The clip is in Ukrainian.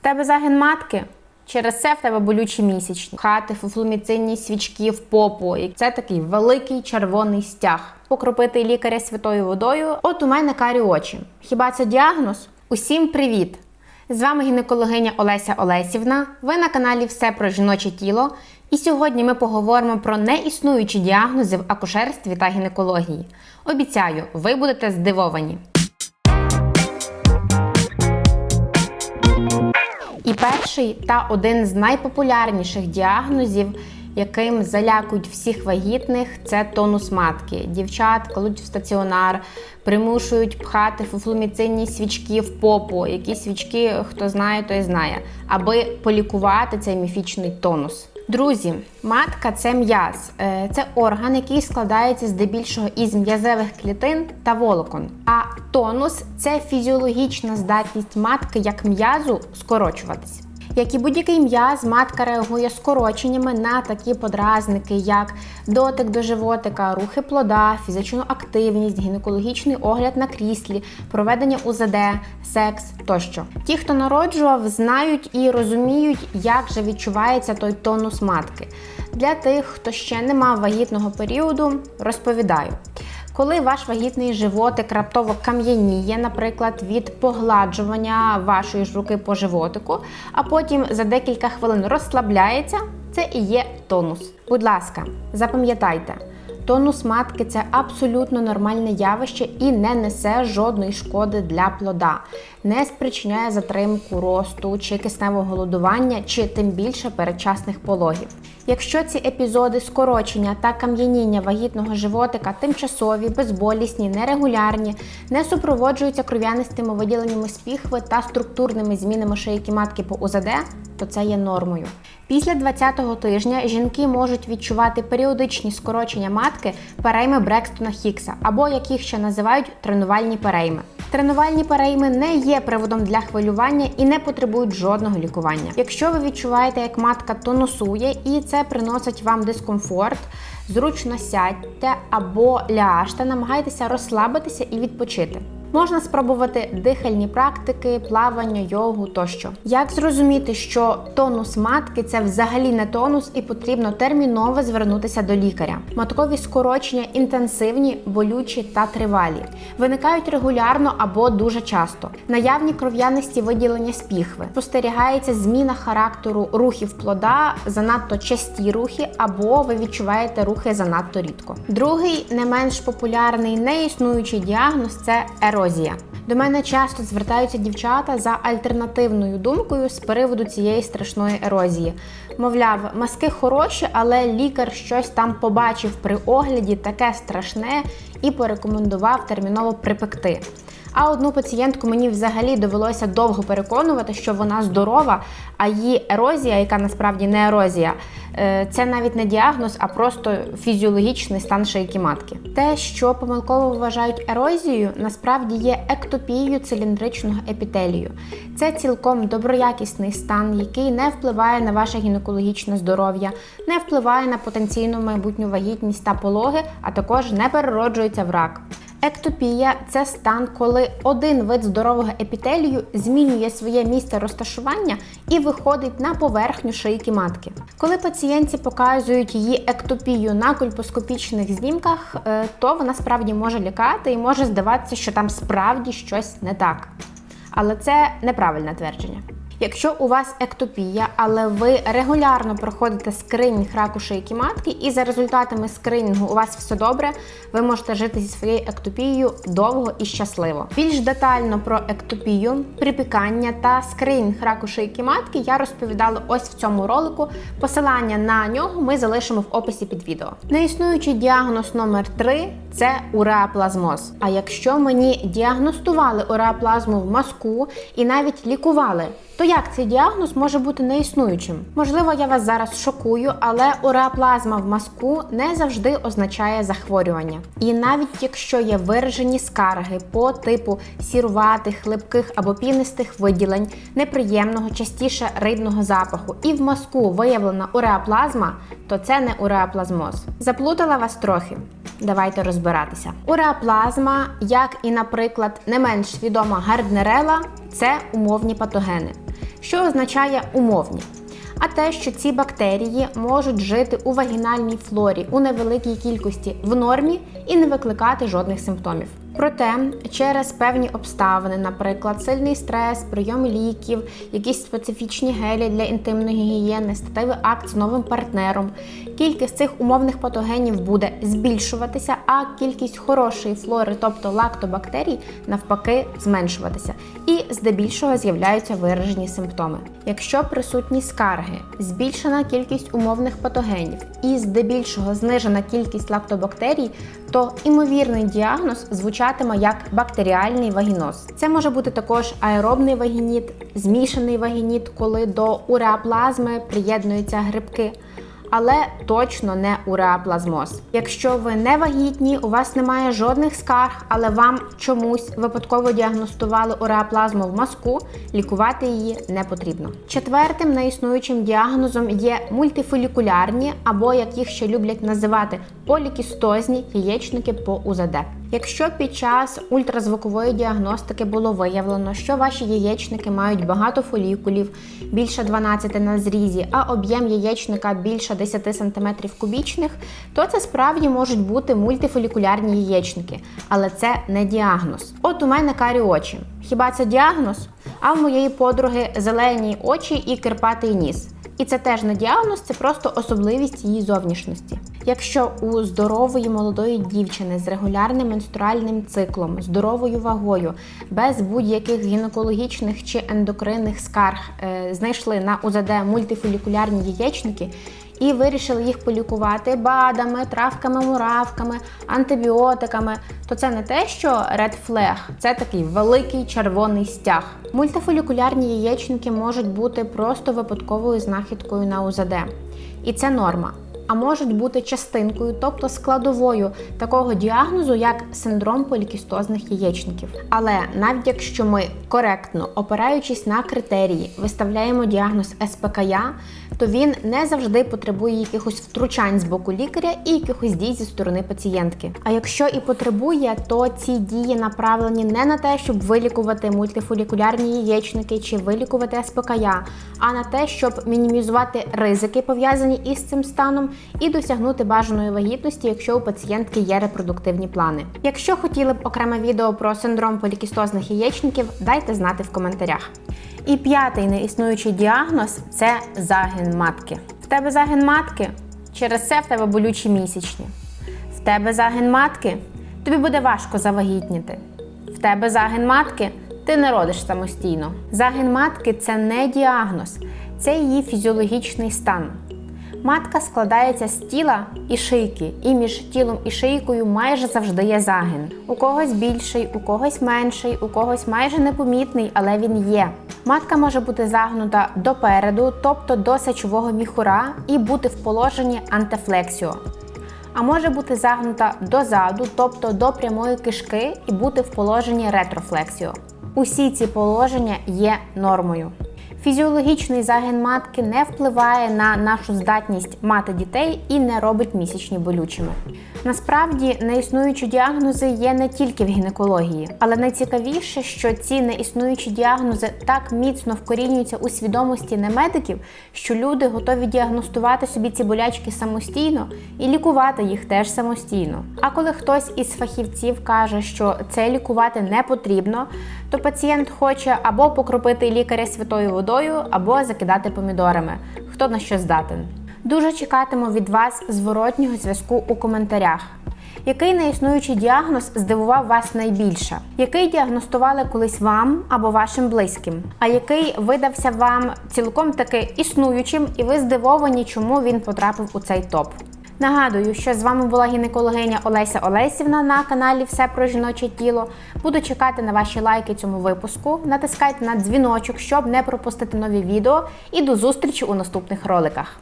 В тебе загин матки? Через це в тебе болючі місячні. Хати, фуфломіцинні свічки в попу. І це такий великий червоний стяг. Покропити лікаря святою водою. От у мене карі очі. Хіба це діагноз? Усім привіт! З вами гінекологиня Олеся Олесівна. Ви на каналі Все про жіноче тіло. І сьогодні ми поговоримо про неіснуючі діагнози в акушерстві та гінекології. Обіцяю, ви будете здивовані. І перший та один з найпопулярніших діагнозів, яким залякують всіх вагітних, це тонус матки. Дівчат кладуть в стаціонар, примушують пхати фуфломіцинні свічки в попу. Які свічки, хто знає, той знає, аби полікувати цей міфічний тонус. Друзі, матка це м'яз, Е, це орган, який складається здебільшого із м'язевих клітин та волокон. А тонус це фізіологічна здатність матки як м'язу скорочуватись. Як і будь-який м'яз, матка реагує скороченнями на такі подразники, як дотик до животика, рухи плода, фізичну активність, гінекологічний огляд на кріслі, проведення УЗД, секс тощо. Ті, хто народжував, знають і розуміють, як же відчувається той тонус матки. Для тих, хто ще не мав вагітного періоду, розповідаю. Коли ваш вагітний животик раптово кам'яніє, наприклад, від погладжування вашої ж руки по животику, а потім за декілька хвилин розслабляється, це і є тонус. Будь ласка, запам'ятайте. Тонус матки це абсолютно нормальне явище і не несе жодної шкоди для плода, не спричиняє затримку росту чи кисневого голодування, чи тим більше передчасних пологів. Якщо ці епізоди скорочення та кам'яніння вагітного животика тимчасові, безболісні, нерегулярні, не супроводжуються кров'янистими виділеннями з піхви та структурними змінами шийки матки по УЗД, то це є нормою. Після 20-го тижня жінки можуть відчувати періодичні скорочення матки перейми Брекстона Хікса, або як їх ще називають тренувальні перейми. Тренувальні перейми не є приводом для хвилювання і не потребують жодного лікування. Якщо ви відчуваєте, як матка тонусує і це приносить вам дискомфорт, зручно сядьте або ляжте, намагайтеся розслабитися і відпочити. Можна спробувати дихальні практики, плавання, йогу тощо. Як зрозуміти, що тонус матки це взагалі не тонус і потрібно терміново звернутися до лікаря. Маткові скорочення інтенсивні, болючі та тривалі. Виникають регулярно або дуже часто. Наявні кров'янисті виділення з піхви. Спостерігається зміна характеру рухів плода, занадто часті рухи, або ви відчуваєте рухи занадто рідко. Другий не менш популярний неіснуючий діагноз це ерозія. До мене часто звертаються дівчата за альтернативною думкою з приводу цієї страшної ерозії. Мовляв, маски хороші, але лікар щось там побачив при огляді таке страшне і порекомендував терміново припекти. А одну пацієнтку мені взагалі довелося довго переконувати, що вона здорова, а її ерозія, яка насправді не ерозія, е, це навіть не діагноз, а просто фізіологічний стан шийки матки. Те, що помилково вважають ерозією, насправді є ектопією циліндричного епітелію. Це цілком доброякісний стан, який не впливає на ваше гінекологічне здоров'я, не впливає на потенційну майбутню вагітність та пологи, а також не перероджується в рак. Ектопія це стан, коли один вид здорового епітелію змінює своє місце розташування і виходить на поверхню шийки матки. Коли пацієнтці показують її ектопію на кольпоскопічних знімках, е, то вона справді може лякати і може здаватися, що там справді щось не так. Але це неправильне твердження. Якщо у вас ектопія, але ви регулярно проходите скринінг раку шийки матки, і за результатами скринінгу у вас все добре, ви можете жити зі своєю ектопією довго і щасливо. Більш детально про ектопію, припікання та скринінг раку шийки матки я розповідала ось в цьому ролику. Посилання на нього ми залишимо в описі під відео. Неіснуючий діагноз номер 3 це уреаплазмоз. А якщо мені діагностували уреаплазму в мазку і навіть лікували, то як цей діагноз може бути неіснуючим? Можливо, я вас зараз шокую, але уреаплазма в мазку не завжди означає захворювання. І навіть якщо є виражені скарги по типу сіруватих, липких або пінистих виділень, неприємного, частіше рибного запаху, і в мазку виявлена уреаплазма, то це не уреаплазмоз. Заплутала вас трохи. Давайте розбиратися. Уреаплазма, як і, наприклад, не менш відома гарднерела, це умовні патогени. що означає умовні. А те, що ці бактерії можуть жити у вагінальній флорі у невеликій кількості в нормі і не викликати жодних симптомів. Проте через певні обставини, наприклад, сильний стрес, прийом ліків, якісь специфічні гелі для інтимної гігієни, статевий акт з новим партнером, кількість цих умовних патогенів буде збільшуватися, а кількість хорошої флори, тобто лактобактерій, навпаки, зменшуватися. І здебільшого з'являються виражені симптоми. Якщо присутні скарги, збільшена кількість умовних патогенів і здебільшого знижена кількість лактобактерій, то імовірний діагноз звучатиме як бактеріальний вагіноз. Це може бути також аеробний вагініт, змішаний вагініт, коли до уреаплазми приєднуються грибки. Але точно не уреаплазмоз. Якщо ви не вагітні, у вас немає жодних скарг, але вам чомусь випадково діагностували уреаплазму в мазку, лікувати її не потрібно. Четвертим неіснуючим діагнозом є мультифолікулярні, або як їх ще люблять називати полікістозні яєчники по УЗД. Якщо під час ультразвукової діагностики було виявлено, що ваші яєчники мають багато фолікулів, більше 12 на зрізі, а об'єм яєчника більше 10 см кубічних, то це справді можуть бути мультифолікулярні яєчники, але це не діагноз. От у мене карі очі. Хіба це діагноз? А в моєї подруги зелені очі і кирпатий ніс. І це теж не діагноз, це просто особливість її зовнішності. Якщо у здорової молодої дівчини з регулярним менструальним циклом, здоровою вагою, без будь-яких гінекологічних чи ендокринних скарг е, знайшли на УЗД мультифолікулярні яєчники і вирішили їх полікувати БАДами, травками, муравками, антибіотиками, то це не те, що Red Flag, це такий великий червоний стяг. Мультифолікулярні яєчники можуть бути просто випадковою знахідкою на УЗД. І це норма. А можуть бути частинкою, тобто складовою такого діагнозу, як синдром полікістозних яєчників. Але навіть якщо ми коректно, опираючись на критерії, виставляємо діагноз СПКЯ, то він не завжди потребує якихось втручань з боку лікаря і якихось дій зі сторони пацієнтки. А якщо і потребує, то ці дії направлені не на те, щоб вилікувати мультифолікулярні яєчники чи вилікувати СПКЯ, а на те, щоб мінімізувати ризики пов'язані із цим станом і досягнути бажаної вагітності, якщо у пацієнтки є репродуктивні плани. Якщо хотіли б окреме відео про синдром полікістозних яєчників, дайте знати в коментарях. І п'ятий неіснуючий діагноз це загин матки. В тебе загин матки, через це в тебе болючі місячні. В тебе загин матки, тобі буде важко завагітніти. В тебе загин матки, ти не родиш самостійно. Загин матки це не діагноз, це її фізіологічний стан. Матка складається з тіла і шийки, і між тілом і шийкою майже завжди є загин. У когось більший, у когось менший, у когось майже непомітний, але він є. Матка може бути загнута допереду, тобто до сечового міхура, і бути в положенні антифлексіо. А може бути загнута дозаду, тобто до прямої кишки, і бути в положенні ретрофлексіо. Усі ці положення є нормою. Фізіологічний загин матки не впливає на нашу здатність мати дітей і не робить місячні болючими. Насправді неіснуючі діагнози є не тільки в гінекології, але найцікавіше, що ці неіснуючі діагнози так міцно вкорінюються у свідомості немедиків, що люди готові діагностувати собі ці болячки самостійно і лікувати їх теж самостійно. А коли хтось із фахівців каже, що це лікувати не потрібно, то пацієнт хоче або покропити лікаря святою водою, або закидати помідорами. Хто на що здатен. Дуже чекатиму від вас зворотнього зв'язку у коментарях. Який неіснуючий діагноз здивував вас найбільше? Який діагностували колись вам або вашим близьким? А який видався вам цілком таки існуючим, і ви здивовані, чому він потрапив у цей топ? Нагадую, що з вами була гінекологиня Олеся Олесівна на каналі Все про жіноче тіло. Буду чекати на ваші лайки цьому випуску. Натискайте на дзвіночок, щоб не пропустити нові відео. І до зустрічі у наступних роликах.